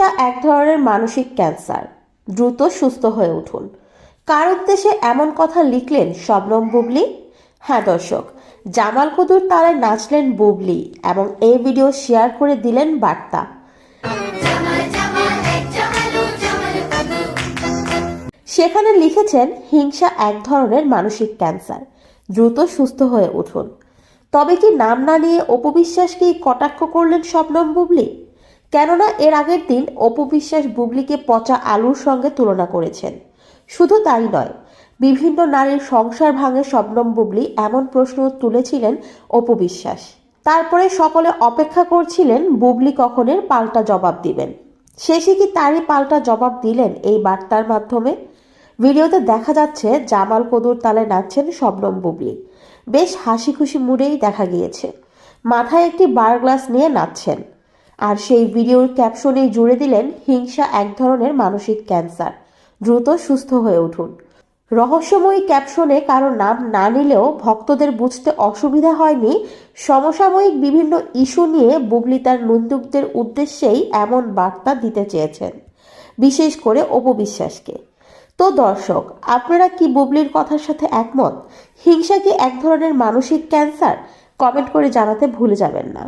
হিংসা এক ধরনের মানসিক ক্যান্সার। দ্রুত সুস্থ হয়ে উঠুন। কার উদ্দেশ্যে এমন কথা লিখলেন শবনম বুবলি? হ্যাঁ দর্শক জামাল কদুর তারায় নাচলেন বুবলি এবং এই ভিডিও শেয়ার করে দিলেন বার্তা। সেখানে লিখেছেন হিংসা এক ধরনের মানসিক ক্যান্সার। দ্রুত সুস্থ হয়ে উঠুন। তবে কি নাম না নিয়ে অপবিশ্বাসকেই কটাক্ষ করলেন শবনম বুবলি? কেননা এর আগের দিন অপবিশ্বাস বুবলিকে পচা আলুর সঙ্গে তুলনা করেছেন। শুধু তাই নয়, বিভিন্ন নারীর সংসার ভাঙে শবনম বুবলি এমন প্রশ্ন তুলেছিলেন অপবিশ্বাস তারপরে সকলে অপেক্ষা করছিলেন বুবলি কখনের পাল্টা জবাব দিবেন। শেষে কি তারই পাল্টা জবাব দিলেন এই বার্তার মাধ্যমে? ভিডিওতে দেখা যাচ্ছে জামাল কদুর তালে নাচছেন শবনম বুবলি। বেশ হাসি খুশি মুডেই দেখা গিয়েছে। মাথায় একটি বার গ্লাস নিয়ে নাচছেন। আর সেই ভিডিওর ক্যাপশনেই জুড়ে দিলেন হিংসা এক ধরনের মানসিক ক্যান্সার। দ্রুত সুস্থ হয়ে উঠুন। রহস্যময়ী ক্যাপশনে কারও নাম না নিলেও ভক্তদের বুঝতে অসুবিধা হয়নি সমসাময়িক বিভিন্ন ইস্যু নিয়ে বুবলি তার নন্দুকদের উদ্দেশ্যেই এমন বার্তা দিতে চেয়েছেন, বিশেষ করে অপবিশ্বাসকে। তো দর্শক, আপনারা কি বুবলির কথার সাথে একমত? হিংসা কি এক ধরনের মানসিক ক্যান্সার? কমেন্ট করে জানাতে ভুলে যাবেন না।